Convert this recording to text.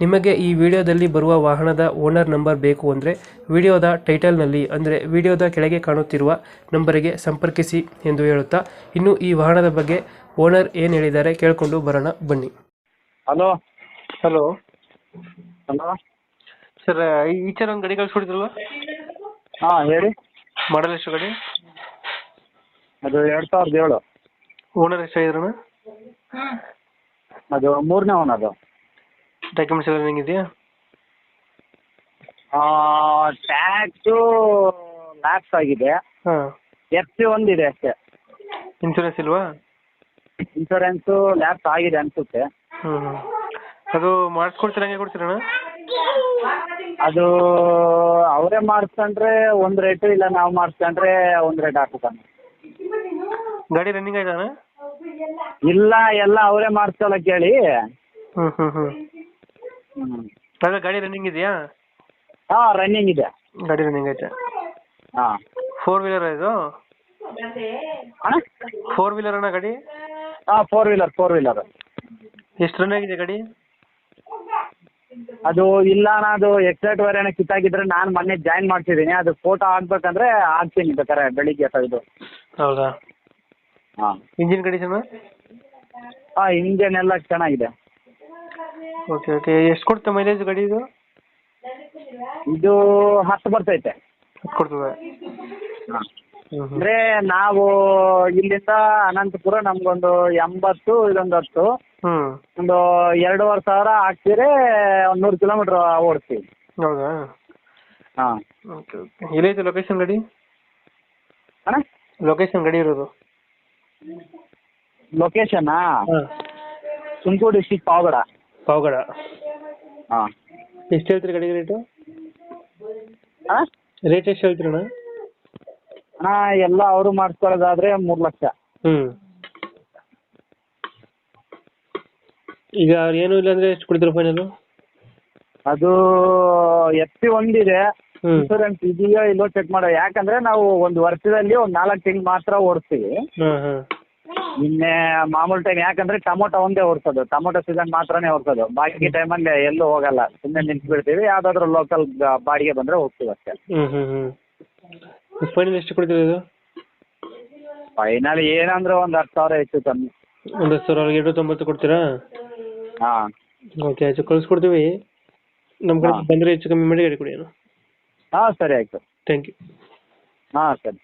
ನಿಮಗೆ ಈ ವಿಡಿಯೋದಲ್ಲಿ ಬರುವ ವಾಹನದ ಓನರ್ ನಂಬರ್ ಬೇಕು ಅಂದರೆ ವಿಡಿಯೋದ ಟೈಟಲ್ನಲ್ಲಿ ಅಂದರೆ ವಿಡಿಯೋದ ಕೆಳಗೆ ಕಾಣುತ್ತಿರುವ ನಂಬರಿಗೆ ಸಂಪರ್ಕಿಸಿ ಎಂದು ಹೇಳುತ್ತಾ ಇನ್ನು ಈ ವಾಹನದ ಬಗ್ಗೆ ಓನರ್ ಏನು ಹೇಳಿದ್ದಾರೆ ಕೇಳಿಕೊಂಡು ಬರೋಣ ಬನ್ನಿ. ಹಲೋ. ಹಲೋ. ಹಲೋ. ಸರ್ ಈ ಒಂದು ಗಾಡಿ ಕಳಿಸ್ಕೊಡಿದ್ರಲ್ವ ಹಾಂ ಹೇಳಿ. ಮಾಡಲ್ ಎಷ್ಟು ಗಡಿ? ಅದು ಎರಡು ಸಾವಿರದ ಏಳು. ಓನರ್ ಎಷ್ಟಾಗಿದ್ರಣ ಅದು ಮೂರನೇ ಒನ್ ಅದು ಡಾಕ್ಯುಮೆಂಟ್ಸ್ ಎಲ್ಲ ಹೆಂಗಿದೆಯಾ ಟ್ಯಾಕ್ಸು ಲ್ಯಾಪ್ಸ್ ಆಗಿದೆ. ಹಾಂ. ಎಫ್ ಸಿ ಒಂದಿದೆ ಅಷ್ಟೇ. ಇನ್ಶೂರೆನ್ಸ್ ಇಲ್ವಾ? ಇನ್ಶೂರೆನ್ಸು ಲ್ಯಾಪ್ಸ್ ಆಗಿದೆ ಅನ್ಸುತ್ತೆ. ಹ್ಞೂ ಹ್ಞೂ ಅದು ಮಾಡಿಸ್ಕೊಡ್ತೀರ ಹಂಗೆ ಕೊಡ್ತೀರಣ್ಣ? ಅದು ಅವರೇ ಮಾಡ್ಸ್ಕೊಂಡ್ರೆ ಒಂದು ರೇಟ್ ಇಲ್ಲ ನಾವು ಮಾಡ್ಸ್ಕೊಂಡ್ರೆ ಒಂದು ರೇಟ್ ಹಾಕುತ್ತಾನೆ. ಗಾಡಿ ರನ್ನಿಂಗ್ ಅಣ್ಣ? ಇಲ್ಲ ಎಲ್ಲ ಅವರೇ ಮಾಡಿಸ್ಕೊಳಕ್ಕೆ ಹೇಳಿ ಹ್ಞೂ ಹ್ಞೂ ಹ್ಞೂ ಹ್ಞೂ ಅದೇ ಗಾಡಿ ರನ್ನಿಂಗ್ ಇದೆಯಾ? ಹಾಂ ರನ್ನಿಂಗ್ ಇದೆ. ಗಾಡಿ ರನ್ನಿಂಗ್ ಐತೆ. ಹಾಂ. ಫೋರ್ ವೀಲರ್ ಇದು? ಅಣ್ಣ? ಫೋರ್ ವೀಲರ್ ಅಣ್ಣ ಗಾಡಿ? ಹಾಂ ಫೋರ್ ವೀಲರ್ ಫೋರ್ ವೀಲರ್ ಎಷ್ಟು ರನ್ ಆಗಿದೆ ಗಾಡಿ? ಅದು ಇಲ್ಲ ಅಣ್ಣ ಅದು ಎಕ್ಸೈಟ್ ವೈರನ ಕಿತ್ತಾಗಿದ್ರೆ ನಾನು ಮೊನ್ನೆ ಜಾಯಿನ್ ಮಾಡ್ಸಿದ್ದೀನಿ. ಅದು ಫೋಟೋ ಹಾಕ್ಬೇಕಂದ್ರೆ ಹಾಕ್ತೀನಿ ಬೇಕಾರೆ ಬೆಳಿಗ್ಗೆ ತೆಗೆದು ಹೌದಾ? ಹಾಂ. ಇಂಜಿನ್ ಕಂಡೀಷನ್ ಹಾಂ ಇಂಜನ್ ಎಲ್ಲ ಚೆನ್ನಾಗಿದೆ. ಓಕೆ ಓಕೆ ಎಷ್ಟು ಕೊಡುತ್ತೆ ಮೈಲೇಜ್ ಗಾಡಿ ಇದು? ಇದು ಹತ್ತು ಬರ್ತೈತೆ. ಹತ್ತು ಕೊಡ್ತದೆ? ಹಾಂ. ಹ್ಞೂ ಹ್ಞೂ ಅಂದರೆ ನಾವು ಇಲ್ಲಿಂದ ಅನಂತಪುರ ನಮಗೊಂದು ಎಂಬತ್ತು ಇದೊಂದು ಹತ್ತು. ಹ್ಞೂ ಒಂದು ಎರಡೂವರೆ ಸಾವಿರ ಹಾಕ್ತೀರಿ ಒಂದು ನೂರು ಕಿಲೋಮೀಟ್ರ್ ಓಡಿಸ್ತೀವಿ. ಹೌದಾ? ಹಾಂ. ಓಕೆ ಓಕೆ ಎಲ್ಲೈತೆ ಲೊಕೇಶನ್ ಗಾಡಿ? ಅಣ್ಣ? ಲೊಕೇಶನ್ ಗಾಡಿ ಇರೋದು? ಲೊಕೇಶನಾ ಹಾಂ. ತುಮಕೂರು ಡಿಸ್ಟಿಕ್ ಪಾವಗಡ. ಪಾವಗಡ. ಹಾಂ. ಎಷ್ಟು ಹೇಳ್ತೀರಿ ಗಾಡಿ ರೇಟು ರೇಟ್ ಎಷ್ಟು ಹೇಳ್ತೀರಣ್ಣ ಅಣ್ಣ? ಎಲ್ಲ ಅವರು ಮಾಡಿಸ್ಕೊಳ್ಳೋದಾದ್ರೆ ಮೂರು ಲಕ್ಷ. ಹ್ಞೂ ಈಗ ಅವ್ರು ಏನು ಇಲ್ಲ ಅಂದ್ರೆ ಎಷ್ಟು ಕೊಡ್ತೀರಾ ಫೈನಲ್ ಅದು ಎಫ್ ಸಿ ಒಂದಿದೆ ಹ್ಞೂ ಇನ್ಸೂರೆನ್ಸ್ ಇದೆಯೋ ಇಲ್ಲೋ ಚೆಕ್ ಮಾಡೋ ಯಾಕಂದ್ರೆ ನಾವು ಒಂದು ವರ್ಷದಲ್ಲಿ ಒಂದು ನಾಲ್ಕು ತಿಂಗಳು ಮಾತ್ರ ಓಡಿಸ್ತೀವಿ. ಹಾಂ ಹಾಂ. ನಿನ್ನೆ ಮಾಮೂಲು ಟೈಮ್ ಯಾಕಂದ್ರೆ ಟೊಮೊಟೊ ಒಂದೇ ಓಡಿಸೋದು ಟೊಮೊಟೊ ಸೀಸನ್ ಮಾತ್ರನೇ ಓಡಿಸೋದು ಬಾಕಿ ಟೈಮಲ್ಲಿ ಎಲ್ಲೂ ಹೋಗಲ್ಲ. ಸುಮ್ಮನೆ ನಿಂತು ಬಿಡ್ತೀವಿ ಯಾವ್ದಾದ್ರು ಲೋಕಲ್ ಬಾಡಿಗೆ ಬಂದ್ರೆ ಹೋಗ್ತೀವಿ ಅಷ್ಟೇ. ಹ್ಞೂ ಹ್ಞೂ ಹ್ಞೂ ಫೈನಲ್ ಎಷ್ಟು ಕೊಡ್ತೀವಿ ಇದು? ಫೈನಲ್ ಏನಂದ್ರೆ ಒಂದು ಹತ್ತು ಸಾವಿರ ಹೆಚ್ಚು ತಮ್ಮ ಒಂದು ಹತ್ತು ಸಾವಿರ ಎರಡು ತೊಂಬತ್ತು ಕೊಡ್ತೀರಾ? ಹಾಂ. ಓಕೆ ಆಯ್ತು. ಕಳ್ಸ್ಕೊಡ್ತೀವಿ. ನಮ್ಮ ಕಡೆ ಹಾ. ಬಂದರೆ ಹೆಚ್ಚು ಕಮ್ಮಿ ಮಾಡಿ ಗಾಡಿ ಕೊಡಿ ಹಾ ಹಾಂ ಸರಿ ಆಯ್ತು. ಥ್ಯಾಂಕ್ ಯು ಹಾಂ ಸರಿ ಸರಿ.